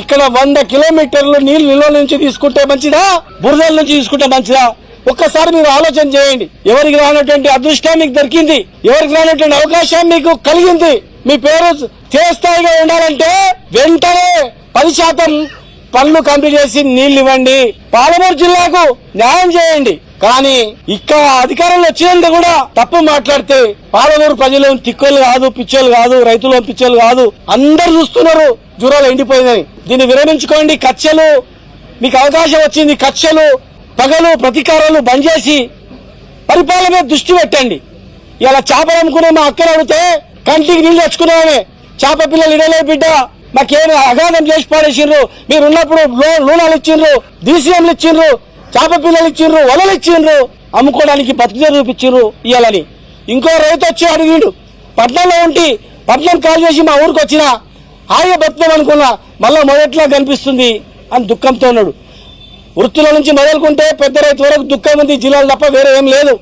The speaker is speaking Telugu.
ఇక్కడ వంద కిలోమీటర్లు నీళ్ళు నిల్వ నుంచి తీసుకుంటే మంచిదా? బురదల నుంచి తీసుకుంటే మంచిదా? ఒక్కసారి మీరు ఆలోచన చేయండి. ఎవరికి రానటువంటి అదృష్టం మీకు దొరికింది. ఎవరికి రానటువంటి అవకాశం మీకు కలిగింది. మీ పేరు చేస్తాయిగా ఉండాలంటే వెంటనే పది శాతం పనులు కంప్లీట్ చేసి నీళ్ళు ఇవ్వండి. పాలమూరు జిల్లాకు న్యాయం చేయండి. కానీ ఇక్కడ అధికారంలో వచ్చినంత కూడా తప్పు మాట్లాడితే పాలమూరు ప్రజలు తిక్కోలు కాదు పిచ్చోలు కాదు రైతులు పిచ్చోళ్ళు కాదు అందరు చూస్తున్నారు. జూరాలు ఎండిపోయిందని. దీన్ని విరమించుకోండి కక్షలు. మీకు అవకాశం వచ్చింది కక్షలు పగలు ప్రతీకారాలు బంద్ చేసి పరిపాలన మీద దృష్టి పెట్టండి. ఇలా చేపలు అమ్ముకునే మా అక్కలు అడిగితే కంటికి నీళ్ళు తెచ్చుకున్నామే చేప పిల్లలు ఇడలే బిడ్డ. మాకేమి అగాధం చేసి పాడేసిండ్రు. మీరు ఉన్నప్పుడు లో- లోనాలు ఇచ్చిండ్రు డీసీఎంలు ఇచ్చిండ్రు చేప పిల్లలు ఇచ్చిండ్రు వలలు ఇచ్చిండ్రు. అమ్ముకోవడానికి బతికే చూపించిండ్రు ఇవ్వాలని ఇంకో రైతు వచ్చి అడిగిండు పట్నంలో ఉండి పట్నం కాల్ చేసి మా ఊరికి వచ్చిన హాయిగా బతుకుదాం అనుకున్నా మళ్ళీ మొదట్లో కనిపిస్తుంది అని దుఃఖంతో ఉన్నాడు. వృత్తుల నుంచి మొదలుకుంటే పెద్ద రైతు వరకు దుఃఖం ఉంది జిల్లాలు తప్ప వేరే ఏం లేదు.